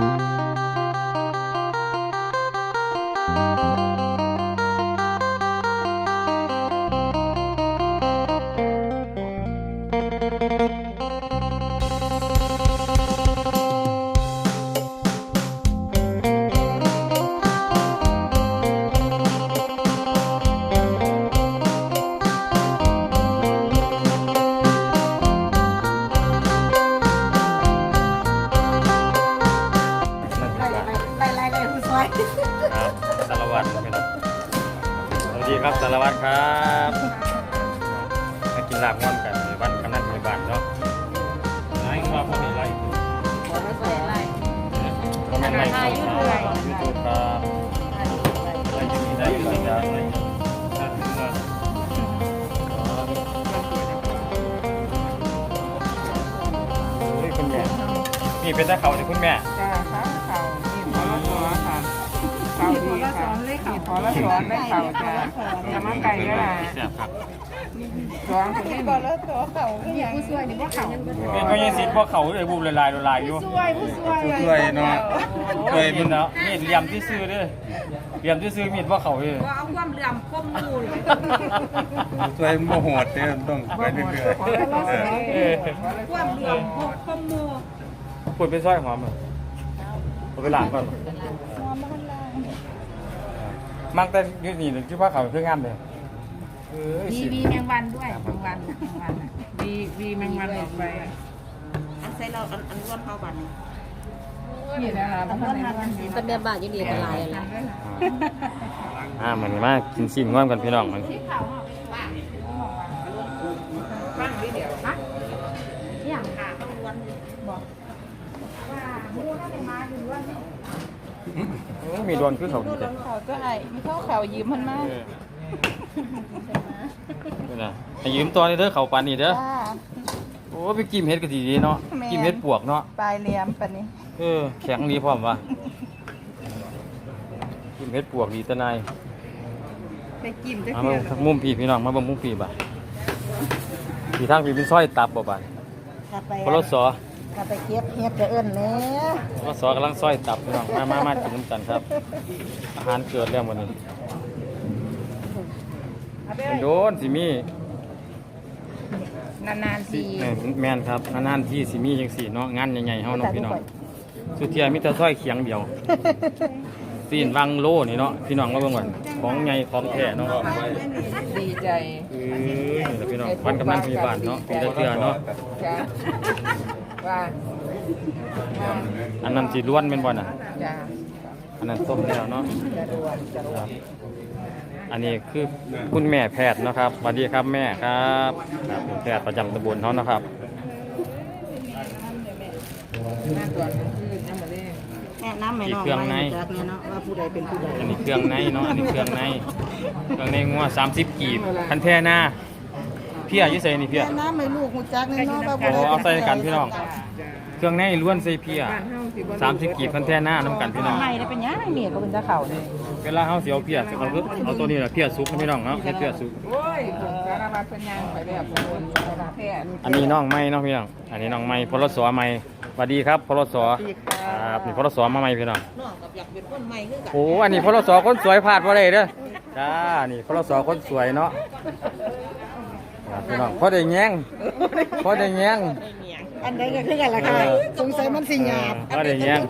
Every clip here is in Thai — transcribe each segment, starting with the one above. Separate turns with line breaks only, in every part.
ไนี่
เป็นตาเขาเนี่ยคุณแม่
จ้าค่ะเขานี่พอละสอนค่ะเข่าดีค่ะนี่พอละสอนได้เข่าจ้าจะมาไก่ก็ได้
แซ่บครับ
สอนคนนี้พอละสอนเข่า
ผู้ช่วยนี่ว่าเขา
เป็นก็ยังสิพวกเขาเลยบูมละลายละลายอยู่
ช่วยผู้ช่วย
ช่วยเนาะ
เคยมีเนาะมีดเหลี่ยมที่ซื้อเด้อเหลี่ยมที่ซื้อมีดพวกเขาเลย
ว่าเอาความเหลื่อมคมมูล
ช่วยโมโหดเนี่ยต้องไปเรื่อย
พอละสอน
เออ
ความเหลื่อมคมมู
พูดไปซ้อยหอมเลยเอาไปล้างก่อนมักแต่ยืดนี่ที่ว่าเขาเพื่องานเลย เออ
มี
สิ
มีแมงวันด้วยแมงวันแมงวันมีมีแมงวันออกไป
อันใส่เราอันอันร่วนเข้าบัน
นี่นะคะมันแมงวัน
แต่แบบบ้านยังดีกว่าหลายเลย
อ่ามันมากินซีนง่อนกันพี่น้องมัน
บ้านเดียวนะ
อย่างขาต้องล้วน
เออมีโดนคือเขาดีแต่
เขาก็ไอ้มีข้าวเข่ายืมมันมา
เออ นี่นะให้ยืมตัวนี้เด้อเขาปานนี่เด้อ
จ้า
โอ้ไปกิมเฮ็ดก็ดีเนาะ
แม่
กิมเฮ็ดปวกเนาะ
ปลายเหลี่ยมปะนี้
เออ แข็งดีพร้อมวะกิมเฮ็ดปวกดีตะนาย
ไปกินจะ
มา
เที่
เบิ่
ยว
งทางมุมพี่พี่น้องมาเบิ่งมุมพี่บ่ะพี่ทางพี่เป็นซอยตับบ่บ่ะ
กลับไป
พลสอก
ลับไปเก็บเฮ็ดจะเอิ้นแม่
พลสอกำลังซอยตับพี่น้อง มามามากินน้ำกันครับ อาหารเกิดแล้ววันนี้ เป็นโดนสิมี
นานๆ
สิ
ที
แม่นแม่นครับนานๆที่สิมีจังซี่เนาะงานใหญ่ๆเฮาเนาะพี่น้องสุดเทียมีแต่ซอยเขียงเดียวซีนวังโลนี่เนาะพี่น้องมาเบิ่งก่อนของใหญ่ของแท้เนาะ
ดีใจ
เออนี่แหละพี่น้องวันกำนันพยาบาลเนาะปีละเทื่อเนาะ
จ้าว่า
อันนั้นสิล้วนแม่นบ่น่ะ
จ้า
อันนั้นต้มแล้วเนาะครับ อันนี้คือคุณแม่แพทย์เนาะครับสวัสดีครับแม่ครับครับเป็นแพทย์ประจำตำบลเขานะครับ
หน้าตัวคือน้ำมาเลย
แนะนำแม่น้องไม่จากเนี่ยเนาะว่าผู้ใดเป็นผู้ใด
อันนี้เครื่องในเนาะอันนี้เครื่องในเครื่องในงัว30 กีบคันแท่หน้าเพียอยู่ใส่นี่เพีย
แนะนำให้ลูกฮู้จักเนี่ยเนาะว่า
โอ้
ผู้ใด
เอาใส่กันพี่น้อง
จ้า
เครื่องในล้วนใส่เพีย
บ้านเฮาสิบ่
30 กีบคันแท่หน้าน้ำกันพี่น้อง
ไม่ได้เป็นหยังเมียก็เป็นตะเข่านี่
เวลาเฮาสิเอาเพียสิเอาคือเอาตัวนี้ล่ะเพียสุกนะพี่น้องเนาะเฮ็ดเพียสุก
โอ้ยผมสารพัดเป็นหยังไปแบบคนสารแพทย์
อันนี้น้องไม้เนาะพี่น้อง อันนี้น้องไม้พลสอไม้สวัสดีครับพลสอ
ดีค่ะ
ครับนี่พลสอมาใหม่พี่น้อง
น้องกับอยากเป็นคนใหม่คือกัน
โอ้อันนี้พลสอคนสวยพลาดบ่ได้เด้อจ้า นี่พลสอคนสวยเนาะครับพี่น้องพอได้แย้งพอได้แย้ง
อันใดก็คือกันล่ะค่ะ สงสัยมันสิหยาบ
พอได้แย้ง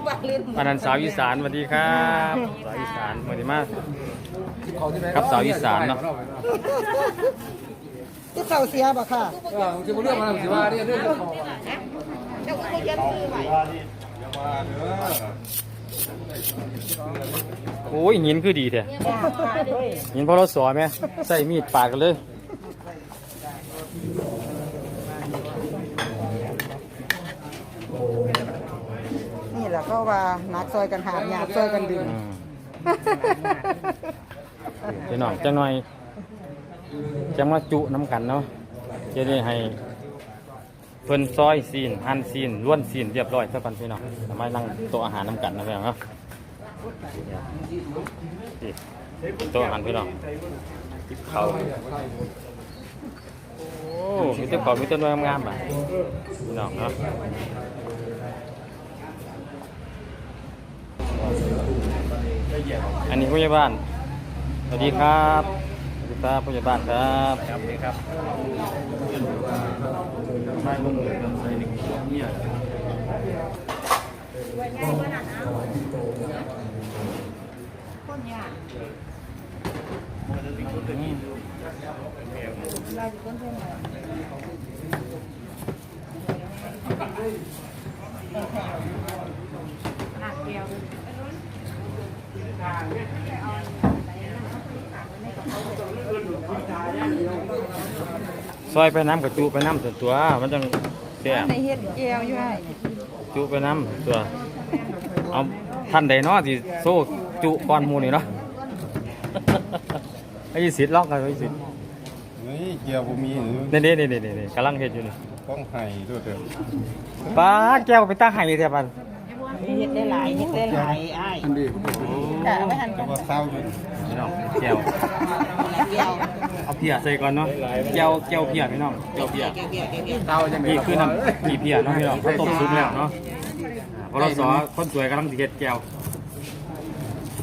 อันนั้นสาวอีสานสวัสดีครับสาวอีสานสวัสดีมาก ครับสาวอีสานเนาะ
ที่เขาเสียบ่ค่ะ
โอ้ยหินคือดีแท้หินพลสอไหมใส่มีดปาดกันเลย
นี่แหละ ก็ว่านักซอยกันหาบหยาบซอยกันดึง
อืมพี่น้องจังหน่อยจะมาจุน้ำกันเนาะจะได้ให้เพิ่นซอยซีนหั่นซีนล้วนซีนเรียบร้อยซะก่อนพี่น้องทำไมนั่งโต๊ะอาหารน้ำกันนะพี่น้องเนาะนี่โต๊ะอาหารพี่น้องติบเขาโอ้มีแต่เขามีแต่หน่วยงามๆป่ะพี่น้องเนาะ อันนี้ผู้ใหญ่บ้าน สวัสดีครับ สวัสดีครับผู้ใหญ่บ้านครับ
ครับนี่ครับ
ไม่ลงเลยใส่ในขวดเนี่ย ซอยไปน้ำกับจุไปน้ำส่วนตัว มันจังแซ่บ
ในเฮ็ดแก้วอยู่ไอ้
จุไปน้ำตัว เอาท่านใดเนาะที่โซ่จุก้อนหมูนี่เนาะไอ้สิทธิ์ล็อกกันไอ้สิทธิ์
นี่เกียวผมมีหรือ
นี่นี่นี่นี่นี่กำลังเฮ็ดอยู่นี่
ต้องไห้ด้วยเถอะ
ป้าแก้วไปตั้งไห้แท้ปัน
เฮ็ดได้หลายเฮ็ดได้หลายไอ้
อันนี้
แต่ไม่ทัน
ก็ว่าเศร้าอยู่
พี่น้องแก้ว
แก้ว
เอาเพียใส่ก่อนเนาะแก้วแก้วเพียพี่น้องแก้วเพีย
เศร้าจัง
นี่คือน้ำกี่เพียเนาะพี่น้องเขาต้มซุปแล้วเนาะพอเราสอคนสวยกำลังสิเฮ็ดแก้ว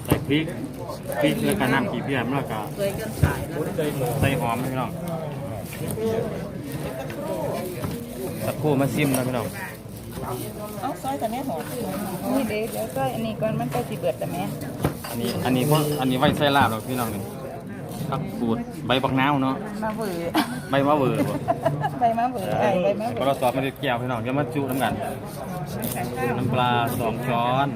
ใส่พริกพริกแล้วก็น้ำกี่เพียแล้วก็
เคยกันสายแล้ว
ใส่หอมพี่น้องสักครู่มาซิมนะพี่น้อง
เอาซอยแต่แม่หอมนี่เด็กแล้วก็อันนี้ก่อนมันก็สิเบิดแต่แม่
อันนี้อันนี้เพราะอันนี้ไว้ใส่ลาบหรอกพี่น้องนี่ผักกูดใบบักนาวเนาะ
มาเบื่อ
ใบมะเวอร์บ่
ใบมาเบื่อไอ้ใบมา
พ
เบื่
อ
อ
เราสอบมาได้แก้วพี่น้องเดี๋ยวมาจุน้ำกันน้ำปลาสองช้อน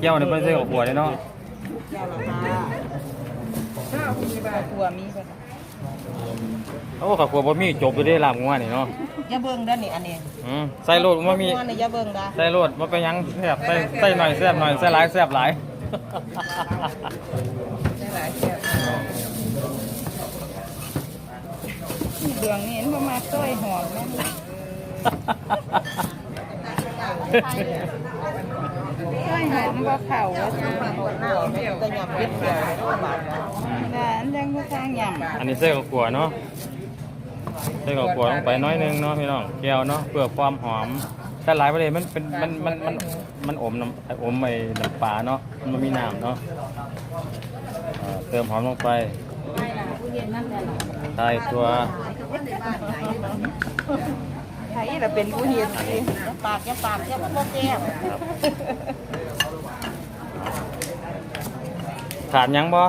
แก้วนี่เป็นใส่กับหัวเลยเนาะ
แก้วละห้าตัวมีก็
โอ้กับหัวบะมี่จบไปได้ลาบงัวนี่เนาะ
อย่าเบิ่งด้านนี้อันนี้
อืมใส่โลดบะมี่
อันนี้อย่าเบิ่งด้า
ใส่โลดบ่ไปนหยังแซ่บใส่ใส่หน่อยแซ่บหน่อยใส่หลายแซ่บหลาย
ได้หลายแก้วเดืองนี่มันมาซอยหอมแม่ ซอยหอมบ่เข่าว่าซอยหอมหน้าแม่หยับยึดเดียวบาทนะอันยังบ่ทางหยับ
อันนี้ใส่กับขัวเนาะใส่กับขัวลงไปน้อยนึงเนาะพี่น้องแก้วเนาะเพื่อความหอมแต่หลายประเด็นมันเป็นมันมันมันมันอมน้ำอมไอ้น้ำปลาเนาะมันมีน้ำเนาะเติมหอมลงไปใส่ตัว
ไทยเราเป็นผู้เฮียนสิปากแกปากแก่บ่แก้ว
ขาดหยังบ่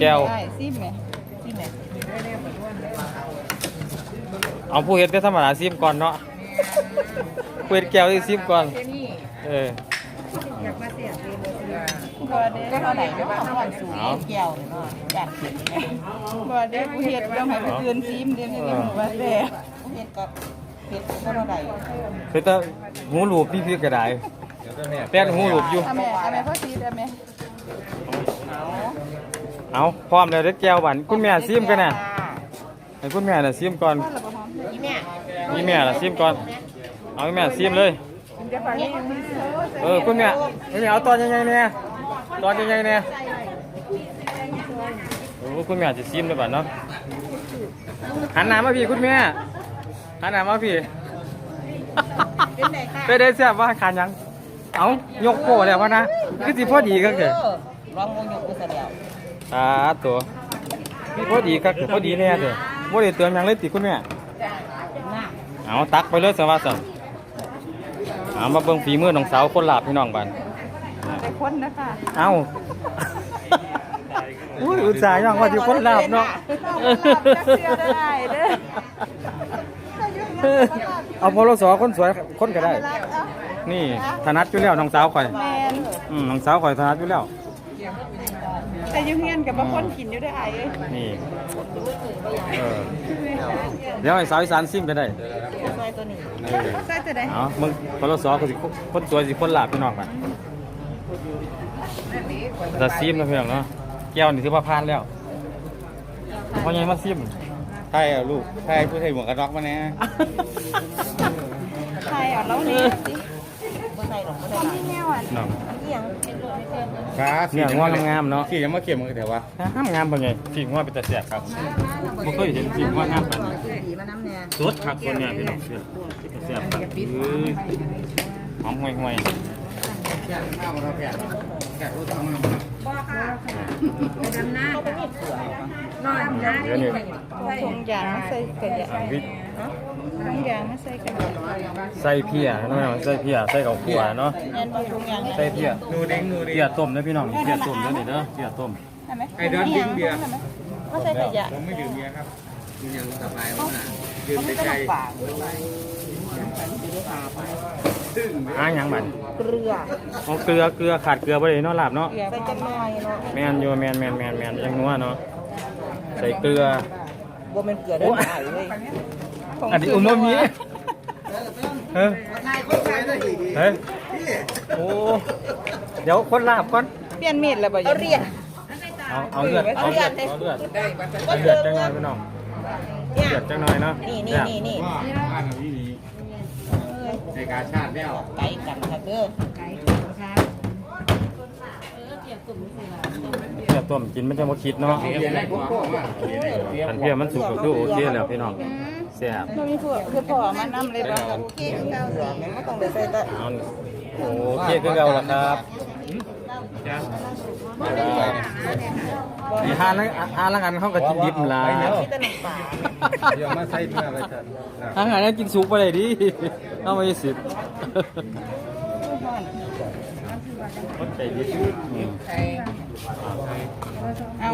แก้ว
ได้ซิมแม่ซิมแม่
เอาผู้เฮ็ดก็ธรรมดาซิมก่อนเนาะผู้เฮ็ดแก้วที่ซิมก่อน เออ
บ่ได้เท่าไหร่เนาะก่อนสูงแก้วเนาะจัดบ่ได้ผู้เฮ็ดต้องให้ผู้อื่นซิมเด้นี่ได้หมู่ว่าแต่ผู้ เฮ็ดก็เฮ็ดเท่าไหร่
คือถ้าหูหลูบพี่พี่ก็ได้แป้นหูหลูบอยู่
เอาแม่เอาแม่พ่อซีเอาแม่
เอาพร้อมแล้วเด็ดแก้วบันคุณแม่ซิมกันน่ะให้คุณแม่น่ะซิมก่อน
พ่อละบ่หอมอีแม่
นี่แม่น่ะซิมก่อน เอาให้แม่ซิมเลย
เดี๋ยวไปนี่
เออคุณแม่คุณแม่เอาตอนยังไงเนี่ยตอนยังไงเนี่ยโอ้คุณแม่จะซิมเลยบัดเนาะหันหน้ามาพี่คุณแม่ หันหน้ามาพี่ไปได้แซ่บว่าขานยัง เอายกโป้แล้ววะนะคือสิพอดีก็เกิด
ลองงยกกูซะแล้ว
อ่าตัวพี่พอดีก็พอดีแน่เด้อบ่ได้เติมหยังเลยติคุณแม่เอาตักไปเลยสวัสดิ์เอามาเบิ่งฝีมือน้องสาวคนลาบพี่น้องบ้าน
แต่คนนะคะ
เอ้าอุ้ยอุตส่าห์ย่องว่าสิคนลาบเนาะ
เชื่อได้เด้อ
เอาพอลสอคนสวยคนก็ได้ นี่ถนัดอยู่แล้วน้องสาวข่อย
แมน
อืมน้องสาวข่อยถนัดอยู่แล้ว
แต่อยุ่งเงียนกับบางคนกินอยู่ได้ไอ้เอ้ย
นี่เออเดี๋ยวให้สาวอีสานซิมก็ได้
ซอยตัวนี้
เออ
ใส่จะได้
เอามึงพลสอก็สิคนสวยสิคนลาบพี่น้องกันจะซิมนะพี่น้องเนาะแก้วนี่ถือว่าผ่านแล้วเพราะยังมาซิม
ไทยเอาลูกไทยผู้ไทยหมวกกันน็อกมาแน่
ใช่เอาแล้วนี่สิบ่ใส่หรอกบ่ได้หลายแนวอะ
น้อง
อีหยังเป็นโลดเป็น
ครับ
เนี่ยงองามๆเนาะ
ขี่ยังมาเข็มกันแต่ว่า
งามงามเป็นไงสีงัวเป็นตะเสียบครับบ่เคยเห็นสีงัวงามปานนี้
ดีมาน้ำแน่
สดครับคนเนี่ยพี่น้องเสียบตะเสียบครับเอ้ยหอมห่วยห่วย
ดำหน้าค่ะนอนนะ
เดี๋ยวนี้
ถุงยางมาใส่กระยา
อ่าวิ
ถุงยางมาใส่กระยา
ใส่เพียเนาะใส่เพียใส่กับขัวเนาะ
แน่นบ่ถุงยาง
ใส่เพีย
นูเด้งนูเด้ง
เพียต้มนะพี่น้องเพียต้มเด้อนี่เด้อเพียต้ม
ใช่ไหม
ไอ้เดินดิ้งเบียร์
มาใส่กระยา
ผมไม่ดื่มเบียร์ครับมันยังสบายมากดื่ม
มัน
ใจ
ก็
ใจ
ลำบาก
ซึ่ง
หาหยังบัด
เกลือ
เอาเกลือเกลือขาดเกลือบ่ได้เนาะลาบเนาะ
เกลือใส่จังน้อยเนาะ
แม่นอยู่แม่นแม่นแม่นแม่นยังนัวเนาะ ใส่เกลือ
บ่แม่นเกลือเด้อไอ้เว้ย
อันนี้อุโมมิเฮ้ยเฮ้ยโอ้ เดี๋ยวคนลาบก่อน
เปลี่ยนมีดแล้วบ่เอาเรียน
เอาเอาเลือดเอาเลือดเอาเลือดเอาเลือดจังหน่อยพี่น้องเอาเลือดจังหน่อยเนาะ
นี่
แซ่
นี่
บ
นี่นี่
ว่าอ่านแบบนี้ดีในการชาติแล้ว
ไก่กันครับเด้อ
เลือดต้มกินมันจะบ่คิดเนาะ
เรียนได้ พวกพวกมาเรียนได้เรียน
อันเพียมันสุกก็คือโอเคแล้วพี่น้องแซ่บ
บ่มีพวกคือพ่อมานำเลยบ่โอเคเก่าสิแม่นบ่ต้องได้ใส่แต่
เอาโอเคคือเก่าแล้วครับนี่หาลังหาลังอันเขาก็กินดิบล่ะ
มีแต่น้ำปลา
เดี๋ยวมาใส่เพื่ออะไรกัน
อาหารนั้นกินสุกไปเลยดิเอาไม่สิบ คนใจดี
เอา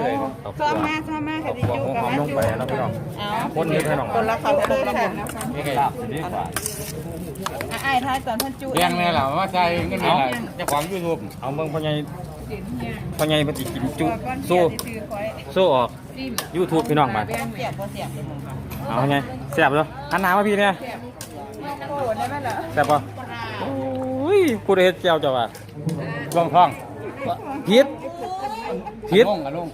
ซ้อมมาซ้อมมาค่ะสิ
ขว
จุ
ห
กับ
มาลง
จุ
ไปแล้วพี่น้อง
เอา
คนนี้พี่น้อง
คนละคำเลยค่ะ
นี่ไงลาบสิดีกว่า
อะไอ้ท้ายตอนเพิ่นจุ
เรียงแน่เหรอว่าใส่ก็นี่แหละเจ้าของยูทูบ
เอาเบิ่งพ่อใหญ่พ่อใหญ่ปฏิกินจุสู้
สู้ออ
ก YouTube พี่น้องมา
เสียบบ่เสียบเลย
อาไงแซ่บแล้วหันน้ามาพี่เนี่ย
โอ้ได้ไหมล่ะ
แซ่บปะโอ้ยกูได้เฮ็ดแจ่วจ้ะว่ะ ลองท้องผิดผิด
ลงกับลง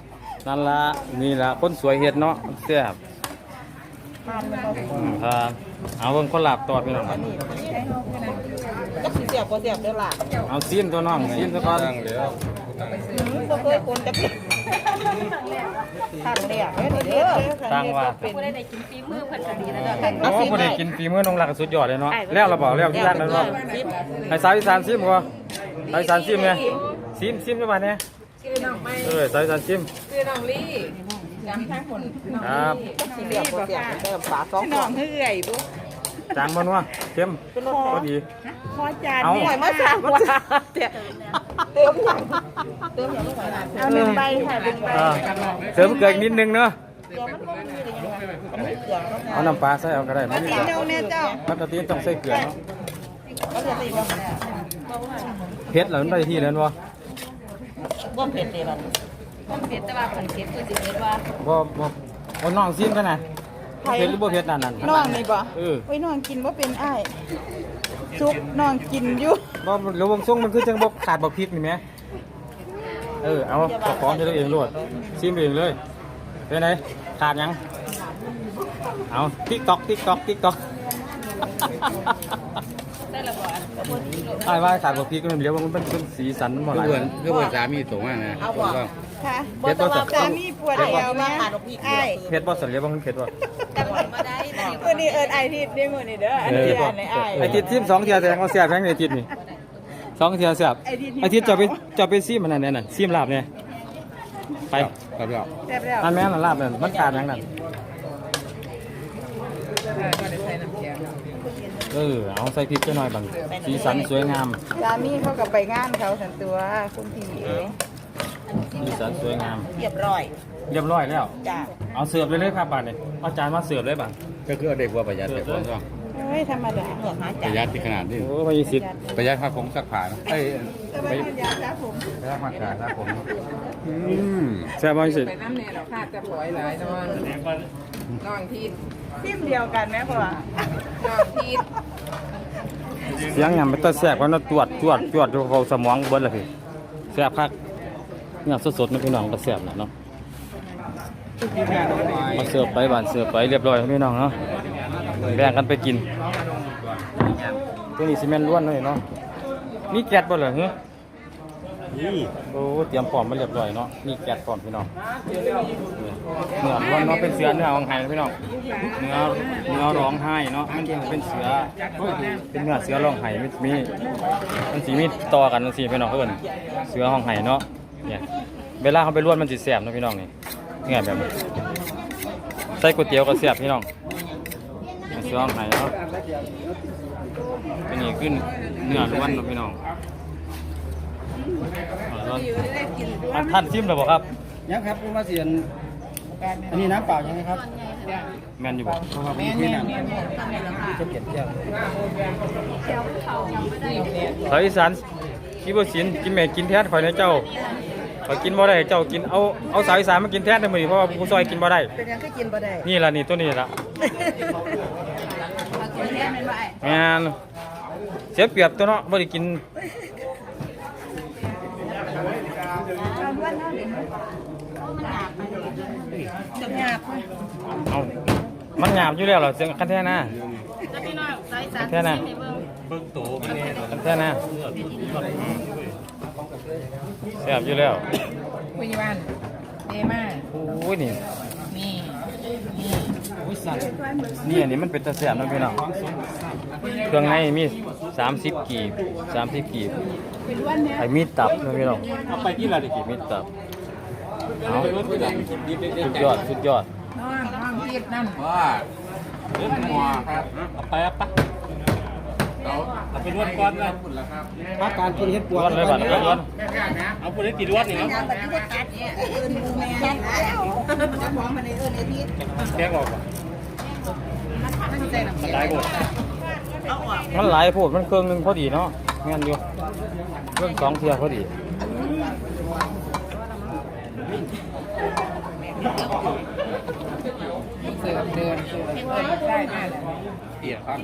นั่นละนี่ละคนสวยเฮ็ดเนาะแซ่บ
ผ่านมันบ่
อืมครับเอาเบิ่งคนหลับต่อพี่น้องบัด
ก็สิเสียบบ่เสียบเด้อล่ะ
เอาซีมตัวน้องซีมซะก่อน
ตั้งเดี๋ยว
อืมบ่เคยคนจะเป็นทางแรกเด้อนี่เด้อ
ตั้งว่า
เป็น
ได้กินฟีมือเพิ่นก็ดีแล้วดอก
โอ้บ่ได้กินฝีมือน้องหลักสุดยอดเลยเนาะแล้วเราบอกแล้วที่ร้านนั้นเนาะให้สาวอีสานซิมบ่ สาวอีสานซิมเนี่ยซิมซิมจังหวัดเนี่ยเออสาวอีสานซิม
คือน้องลี่จำทั้งคน
ครับ
สิเสียบบ่เสียบเด้อปลาสองน้องเฮือยบ่
จางบ่นัวเค็มพอดี
พอจาน
เอา
นี่มาสั่งว่าเติมเติมหยังเติมหยังเอาหนึ่งใบค่ะหนึ่งใบ
อ่าเสริมเกลืออีกนิดนึงเนาะ
เกลือมันบ่มีเลยยังไงมันมีเกลือเนาะ
เอาน้ำปลาใส่เอาก็ได้มันมี
ตี
เกลือ
เจ้าแน่เจ้า
ปกติต้องใส่เกลือเนาะ
ก็จะตีบ่
เผ็ดแล้วมันได้ที่แล้วบ่
บ่เผ็ดเลยล่ะ
เผ็ดแต่ว่าคนเผ็ดคือสิเผ็ดว่า
บ่บ่บ่น้องซิมกันนะเผ็ดหรือบ่เผ็ดนั่นนั่น
น้องนี่บ่
เออ
โอ้ยน้องกินบ่เป็นอ้ายซุปน้องกินอยู่
บ่แล้ววงทรงมันคือจังบ่ขาดบ่พริกนี่แหมเออเอาเจ้าของเฮ็ดเอาเองโลดซิมเองเลยเป็นไงขาดหยังเอา TikTok TikTok TikTok
ได้ละบ่
ใช่ว่าขาดบ่พริกมันเหลียวมันเป็นสีสันมันบ่ห
คือ
ลาย
เพื่อนคือเพื่อนสามีสูงมากนะ
ค่ะ
เผ็ดบ่สัก
สามีปวดเอวแม่อ้าย
เผ็ดบ่สันเหลียวมันเผ็ดบ่
มาได้ได้
มื้อนี้เอิ้นอ้ายทิดนี่มื้อนี้เด้ออันนี้อันนี้อ้าย
ไอ้ทิศซิมสองเที่ยแสดงว่าแซ่บแพงไอ้ทิศนี่สองเที่ยแซ่บไอ้ทิศจะไปจะไปซิมมันนั่นน่ะซิมลาบเนี่ยไป
ครับพี่
แซ่บแล้ว
อันแม่นลาบนั่นมันขาดหยังนั่น
ก็ได้ใส่น้ำแข็ง
เออเอาใส่พริกจะหน่อยบางสีสันสวยงาม
สามีเขาก็ไปงานเขาสันตัวคุณพี่เอง
สีสันสวยงาม
เรียบร้อย
เรียบร้อยแล้ว
จ้า
เอาเสิร์ฟเลยเลยครับบาดนี้เอาจานมาเสิร์ฟเลยบาง
ก็คือเด็กว่าประหยัดแต่คนก็
เฮ้ยธรรมดาเหมือนหา
ป
จา
ระ
น
หยัดที่ขนาดนี้
โอ้ไม่มีสิทธิ์
ประหยัดค่าผมสักผ่านเอ้ย
แต่ว่าธรรมดาครับผม
ประหยัดค่าค่าผมอืม
แซ่บบ่มีสิท
ไป
ธิ์
น้ำเนี่ยเราคาดจะปล่อยหลายนอนน้องทีด
ซิมเดียวกันไหมพ่อ
น้องทีด
เสียงยำมันตะแซ่บกว่าเนาะจวดจวดจวดอยู่เขาสมองเบิดเลยพี่แซ่บคักเนี่ยสดๆนะพี่น้องก็แซ่บนะเนาะมาเสิร์ฟไปบานเสิร์ฟไปเรียบร้อยพี่น้องเนาะแบ่งกันไปกิน ตัวนี้ซีเมนต์ล้วนเลยเนาะ มีแก๊สบ่เหรอเฮ้ย
นี่
โอ้เตรียมพร้อมมาเรียบร้อยเนาะ มีแกะพร้อมพี่น้องเนื้อล้วนเนาะ เป็นเสือเนื้อของไห้พี่น้อง เนื้อเนื้อร้องไห้เนาะ มันเป็นเสือ เป็นเนื้อเสือร้องไห้มันมี มันสีมีต่อกันจังซี่พี่น้องเพิ่อนเสือห้องไห้เนาะ เนี่ยเวลาเขาไปล้วนมันสิแซ่บเนาะพี่น้องนี่เนี่ยแบบนี้ใส่ก๋วยเตี๋ยวก็แซ่บพี่น้องเสือห้องไห้เนาะ อันนี้ขึ้นเนื้อล้วนเนาะพี่น้องท่านท่านซิมเลยบอกครับ
ยังครับคุณมาเสียนอันนี้น้ำเปล่ายังไงครับ
แมนอยู่บอก
แม่แม่แม่จะเก็บแก้ว
สายอีสานกินบ่สินกินแม่กินแทนข่อยในเจ้าข่อยกินบ่ได้เจ้ากินเอาเอาสายอีสานมากินแทนได้มื้อนี้เพราะว่าผู้ซอยกินบ่ได้
เป็นยังก็กินบ่ได้
นี่ล่ะนี่ตัวนี้ล่ะ
กิน แค่ไม่ไหว
แม่นเสียเปรียบตัวเนาะบ่ได้กิน
จะหยาบ
เอามันหยาบอยู่แล้วเหรอเสียงคันแท้นะคันแท้นะ
เบิ่งโตมันแน่
คันแท้นะแซ่บอยู่แล้ว
คุยวันเดมา
โอ้ยนี่
นี่นี่
นี่อันนี้มันเป็นตะแซ่บเนาะพี่น้องเครื่องในมี30กีบ30กีบไอ้มีตับเนาะพี่น้อง
เอาไปที่ละดิ
กีบมีตับเอาสุดยอดสุดยอด
น้องน้องพีดนั่น
ว่าเรื่องหัวครับเอาไปเอาไปเอาเอาไปนวดก้อนเลย
ภาคการกินเห็ดปว
ร้
ก
อนเลยบัดร้อนร้อน
เอาไปได้กี่นวดนี่เนาะ
หยาบแบบที่ว่ากัดเนี่ยอื่นมูแม่แล้วจะมองมันในอื่นไอ้พีท
แกงออกก่อน
มันใจน้ำเสีย
ตายหมด
มันหลายโพดมันเครื่องหนึงพอดีเนาะงั้นอยู่เครื่องสองเทียพอดี
เสือเดินเสือได้แม่เลย
เปียกครับ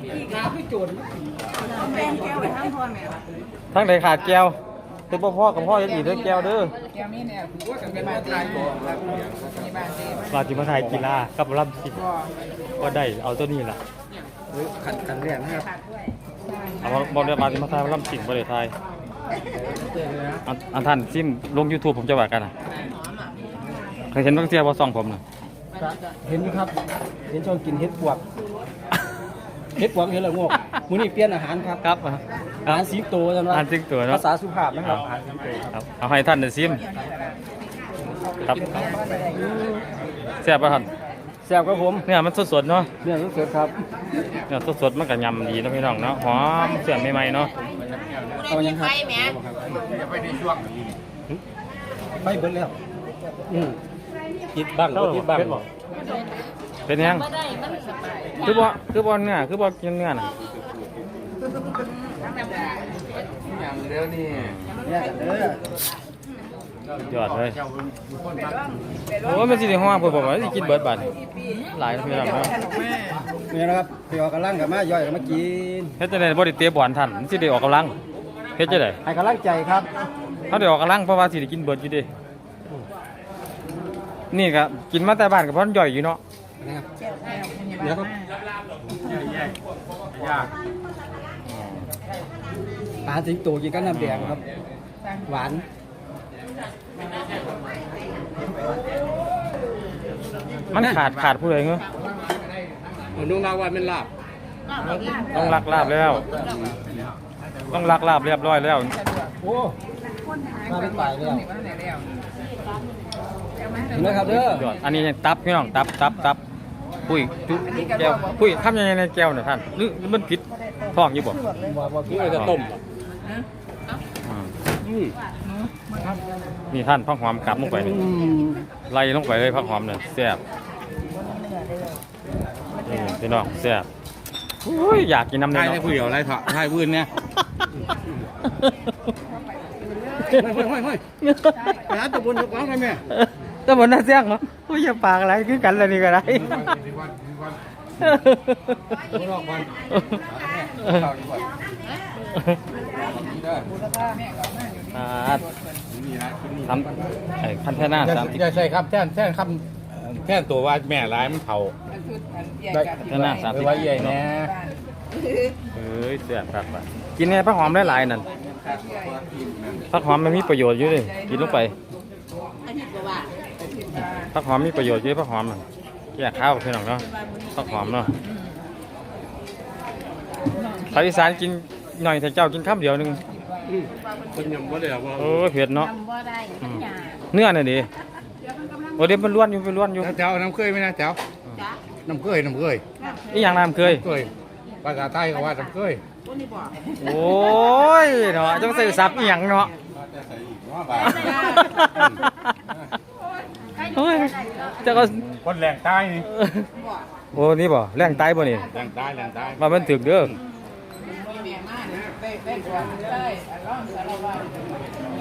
แป้งแก้วไปทั้งพ่อแม่
ทั้งใดขาดแก้วคือพ่อพ่อกับพ่อยังอีกเด้อแก้วเด้อ
แก้วนี้เนี่ยคือว่ากันเป็นบ้านไทยครับมีบ้านเดมา
ว่าจิมาถ่ายกีฬากับรับสิ ก็ได้เอาตัวนี้ล่ะ
ขันขันแรกนะครับ
เอาบอกเดี๋ยวมาจิมาถ่ายรับสิบ่ได้ถ่ายอันอันท่านซิมลง YouTube ผมจะว่ากันน่ะเคยเห็นบางเสียบ่ซ่องผมน่ะ
เห็นไหมครับ เห็นชอบกินเห็ดปวกเห็ดปวกเห็ดละโงกมื้อนี้เปลี่ยนอาหารครับ
ครับ
อาหารสีโตจัง
อ่านซิงตัวเนาะ
ภาษาสุภาพนะครับอาหารสิงโต
ครับเอาให้ท่านได้ซิมครับแซ่บป่ะท่าน
แซ่บครับผม
เนี่ยมันสดๆเนาะ
เนื้อสดๆครับ
เนี่ยสดๆมันก็ยำดีเนาะพี่น้องเนาะหอมเสียงใหม่ๆเนาะ
เอายังครับไปเบิดแล้วอืม
คิดบ้างคิดบ้าง
เป็นยังคือบ่คือบ่เนื้อคือบ่กินเนื้อน่ะ
อย่างเร็วนี่
เนี่ ยเด้อย
อดเลยโอ้ยมันสิได้ฮ้อเพิ่นบอกว่าสิกินเบิดบาดนี่หลายพี่น้องเนาะ
นี่นะครับไปออกกำลังกับมาย่อยกับมากิน
เฮ็ดจังได๋บ่ได้เตะบอลท่านมันสิได้ออกกำลังเฮ็ดจังได๋
ให้กำลังใจครับ
เฮาได้ออกกำลังเพราะว่าสิได้กินเบิดอยู่เด้นี่ก็กินมาแต่บ้านก็เพราะมันย่อยอยู่เนาะ
นะครับ
เดี๋ยวครับ
ยาก
อาหารสิงโตกินกับน้ำแดงครับ หวาน
มันขาดขาดผู้ใดเงอะ
นุ่งลาวันเป็นลาบ
ต้องลักลาบแล้ว ต้องลักลาบเรียบร้อยแล้ว
โอ้มาเป็นป่ายแล้ว
บ้านไหนแล้ว
เห็นไหมครับเด้อย
อดอันนี้ยังตับพี่น้องตับตับตับปุ้ยจุแก้วปุ้ยทำยังไงในแก้วเนี่ยท่านหรือหรือมันผิดท้องอยู่บ่
บอกบอก
นี่จะต้ม
อ่า
อืม
นี่ท่านผักหอมกลับลงไปนี่
อืม
ไล่ลงไปเลยผักหอมเนี่ยแซ่บนี่พี่น้องแซ่บอุ้ยอยากกินน้ำ
ได้
เนื้อ
ได้ผู้เดียวไรเถอะได้พื้นเนี่ยเฮ้ยเฮ้ยเฮ้ยเฮ้ยร้านตะบนตะกองกันแม่
แต่บนน่าเสียงเหรอโอ้ยอย่าปากอะไรคือกันอะไรนี่ก็ได้
ร อบวัน
อ่าทำไอ้พันแท่หน้าสามสิบ
อย่าใช่ครับแท่นแท่นคำแท่นตัวว่าแม่ร้ายมันเผา
ได้
แท่หน้าสามสิบ
ไว้ใหญ่แน่
เอ้ยเสียบครับว่ะกินไงผักหอมหลายๆนั่นผักหอมมันมีประโยชน์อยู่เลยกินลงไป
อาทิตย์กว่า
ผักหอมมีประโยชน์เยอะผักหอมมันแยกข้าวพี่น้องเนาะผักหอมเนาะภาคอีสานกิน หน่อยแต่เจ้ากินคำเดียวหนึง
คนยังไม่ได้ว่า
โอ้ยเผ็ดเนาะ
ทำบ่ได้ทุกอย่าง
เนื้อน่ะดิโอ้เดี๋ยวมันล้วนอยู่มันล้วนอยู่
เจ้าน้ำเคยไหมนะเจ้า
จ้ะ
น้ำเคยน้ำเคย
อีหยังน้ำเคย
เคยภาษาใต้ก็ว่าน้ำเคย
โอ้ยเนาะจะมาใส่ซับอีหยังเนาะ โอ้ยเจะก็
คนแรงใต้นี่
โอ้นี่บ่แรงตายบ่นี่
แรงใต้แรงใต้
มามันถึกเด้อ
แม่มาเนี่ยได้ได้ก่อารมณ์สารวัตร